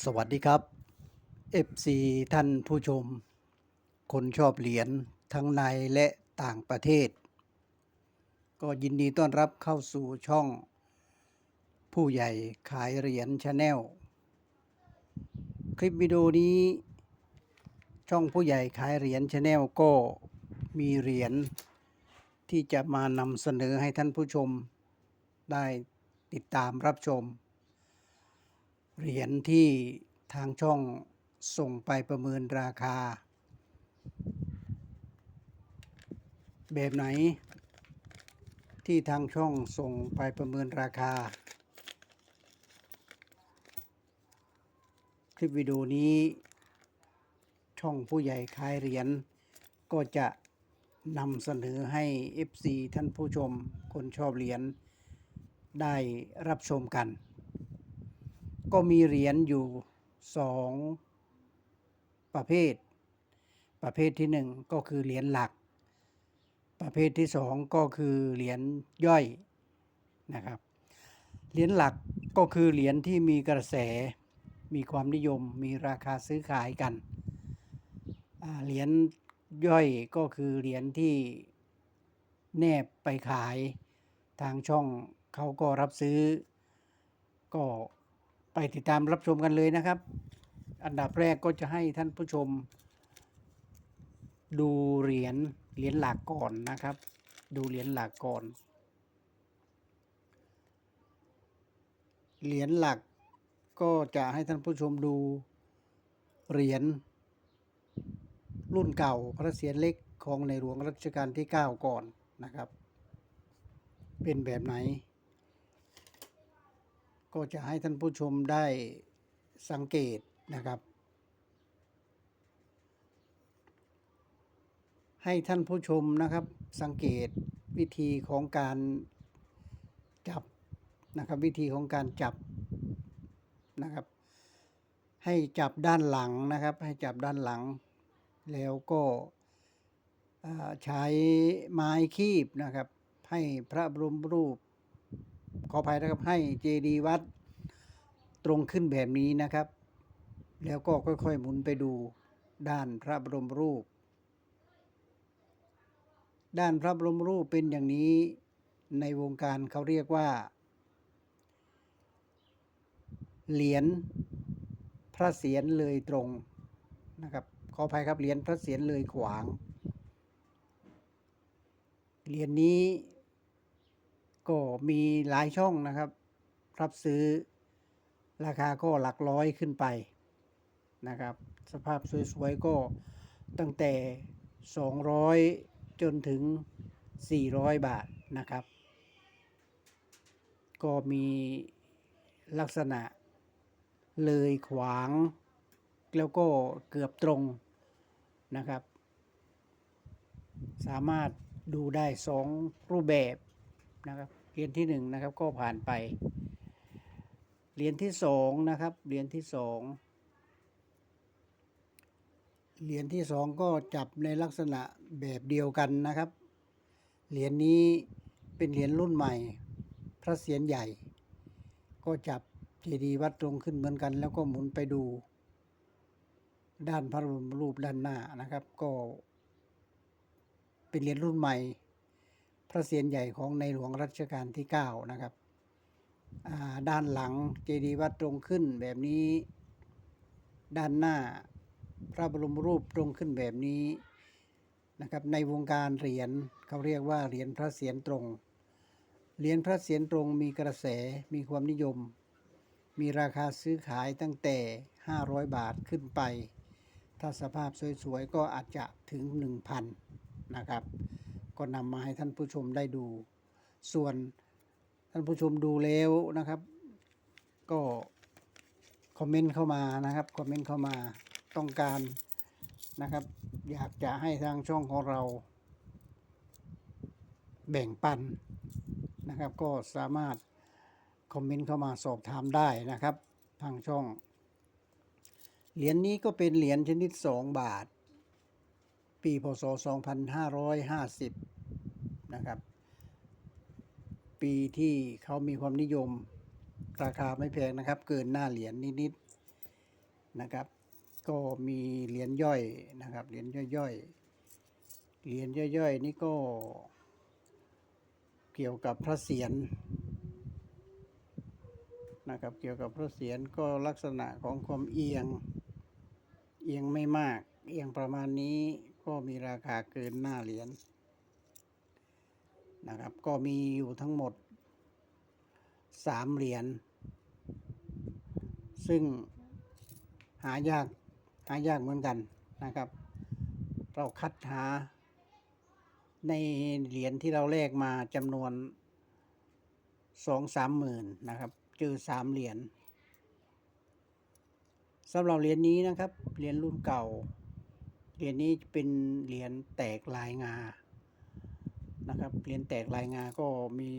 สวัสดีครับ FC ท่านผู้ชม คนชอบเหรียญทั้งในและต่างประเทศ ก็ยินดีต้อนรับเข้าสู่ช่อง ผู้ใหญ่ขายเหรียญชาแนลคลิปวิดีโอนี้ ช่องผู้ใหญ่ขายเหรียญชาแนลก็มีเหรียญที่จะมานำเสนอให้ท่านผู้ชมได้ติดตามรับชม เหรียญที่ทางช่องส่งไปประเมินราคา แบบไหน ที่ทางช่องส่งไปประเมินราคา คลิปวิดีโอนี้ ช่องผู้ใหญ่ขายเหรียญก็จะนำเสนอให้ FC ท่านผู้ชมคนชอบเหรียญได้รับชมกัน ก็มีเหรียญอยู่สองประเภท ประเภทที่หนึ่งก็คือเหรียญหลัก ประเภทที่สองก็คือเหรียญย่อยนะครับ เหรียญหลักก็คือเหรียญที่มีกระแส มีความนิยม มีราคาซื้อขายกัน เหรียญย่อยก็คือเหรียญที่แนบไปขายทางช่องเขาก็รับซื้อก็ ไปติดตามรับชมกันเลยนะครับ อันดับแรกก็จะให้ท่านผู้ชม ดูเหรียญเหรียญหลักก่อนนะครับ ดูเหรียญหลักก่อน เหรียญหลักก็จะให้ท่านผู้ชมดูเหรียญรุ่นเก่าพระเศียรเล็กของในหลวงรัชกาลที่ 9 ก่อนนะครับ เป็นแบบไหน ก็จะให้ท่านผู้ชมได้สังเกตนะครับ ให้ท่านผู้ชมนะครับสังเกตวิธีของการจับนะครับ วิธีของการจับนะครับ ให้จับด้านหลังนะครับ ให้จับด้านหลัง แล้วก็ใช้ไม้คีบนะครับ ให้พระบรมรูป ขออภัยนะครับให้เจดีวัดตรงขึ้นแบบนี้นะครับ แล้วก็ค่อยๆหมุนไปดูด้านพระบรมรูป ด้านพระบรมรูปเป็นอย่างนี้ในวงการเขาเรียกว่า เหรียญพระเศียรเลยตรงนะครับขออภัยครับเหรียญพระเศียรเลยขวางเหรียญนี้ ก็มีหลายช่องนะครับ รับซื้อราคาก็หลักร้อยขึ้นไปนะครับ สภาพสวยๆก็ตั้งแต่ 200 จนถึง 400 บาทนะครับ ก็มีลักษณะเลยขวาง แล้วก็เกือบตรงนะครับ สามารถดูได้สองรูปแบบ นะครับเหรียญที่หนึ่งนะครับก็ผ่านไปเหรียญที่สองนะครับเหรียญที่สองเหรียญที่สองก็จับในลักษณะแบบเดียวกันนะครับ เหรียญนี้เป็นเหรียญรุ่นใหม่ พระเศียรใหญ่ ก็จับเจดีย์วัดตรงขึ้นเหมือนกัน แล้วก็หมุนไปดูด้านพระรูปด้านหน้านะครับ ก็เป็นเหรียญรุ่นใหม่ พระเศียรใหญ่ของในหลวงรัชกาลที่ 9 นะครับด้านหลังเจดีย์วัดตรงขึ้นแบบนี้ ด้านหน้าพระบรมรูปตรงขึ้นแบบนี้นะครับในวงการเหรียญเขาเรียกว่าเหรียญพระเศียรตรง เหรียญพระเศียรตรงมีกระแสมีความนิยม มีราคาซื้อขายตั้งแต่ 500 บาทขึ้นไป ถ้าสภาพสวยๆ ก็อาจจะถึง 1,000นะครับ ก็นำมาให้ท่านผู้ชมได้ดู ส่วนท่านผู้ชมดูแล้วนะครับ ก็คอมเมนต์เข้ามานะครับคอมเมนต์เข้ามาต้องการนะครับ อยากจะให้ทางช่องของเรา แบ่งปันนะครับ ก็สามารถคอมเมนต์เข้ามาสอบถามได้นะครับ ทางช่อง เหรียญนี้ก็เป็นเหรียญชนิด 2 บาท ปีพศ 2550 นะครับ ปีที่เขามีความนิยมราคาไม่แพงนะครับ เกินหน้าเหรียญนิดนะครับ ก็มีเหรียญย่อยนะครับ เหรียญย่อยๆ เหรียญย่อยๆ นี่ก็เกี่ยวกับพระเศียรนะครับเกี่ยวกับพระเศียรก็ลักษณะของความเอียง เอียงไม่มาก เอียงประมาณนี้ ก็มีราคาเกินหน้าเหรียญนะครับ ก็มีอยู่ทั้งหมดสามเหรียญซึ่งหายากหายากเหมือนกันนะครับ เราคัดหาในเหรียญที่เราแลกมาจำนวนสองสามหมื่นนะครับเจอสามเหรียญสำหรับเหรียญนี้นะครับเหรียญรุ่นเก่า เหรียญนี้เป็นเหรียญแตกลายงา นะครับ เหรียญแตกลายงาก็มี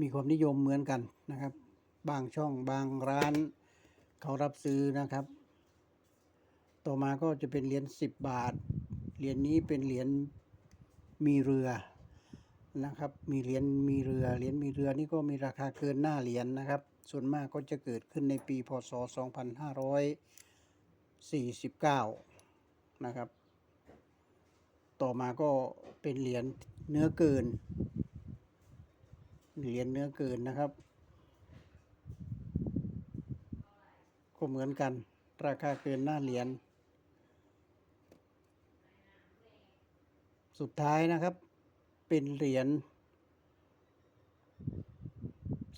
มีความนิยมเหมือนกันนะครับ บางช่องบางร้าน เขารับซื้อนะครับ ต่อมาก็จะเป็นเหรียญสิบบาท เหรียญนี้เป็นเหรียญมีเรือนะครับ มีเหรียญมีเรือ เหรียญมีเรือนี่ก็มีราคาเกินหน้าเหรียญนะครับ ส่วนมากก็จะเกิดขึ้นในปีพศ 49 นะครับ ต่อมาก็เป็นเหรียญเนื้อเกิน เหรียญเนื้อเกินนะครับ ก็เหมือนกัน ราคาเกินหน้าเหรียญ สุดท้ายนะครับ เป็นเหรียญ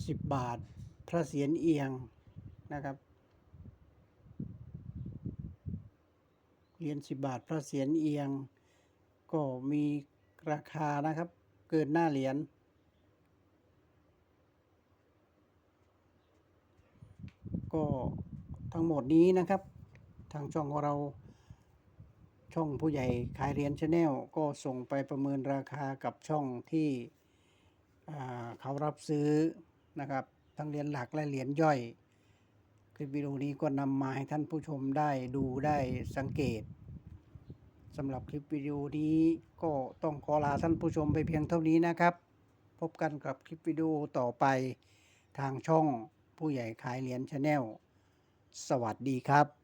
สิบบาท พระเศียรเอียงนะครับ เหรียญสิบบาทพระเศียรเอียง ก็มีราคานะครับ เกินหน้าเหรียญก็ทั้งหมดนี้นะครับ ทางช่องของเราช่องผู้ใหญ่ขายเหรียญชาแนลก็ส่งไปประเมินราคากับช่องที่เขารับซื้อนะครับ ทั้งเหรียญหลักและเหรียญย่อย คลิปวิดีโอนี้ก็นำมาให้ท่านผู้ชมได้ดูได้สังเกตสำหรับคลิปวิดีโอนี้ก็ต้องขอลาท่านผู้ชมไปเพียงเท่านี้นะครับ พบกันกับคลิปวิดีโอต่อไปทางช่องผู้ใหญ่ขายเหรียญชาแนลสวัสดีครับ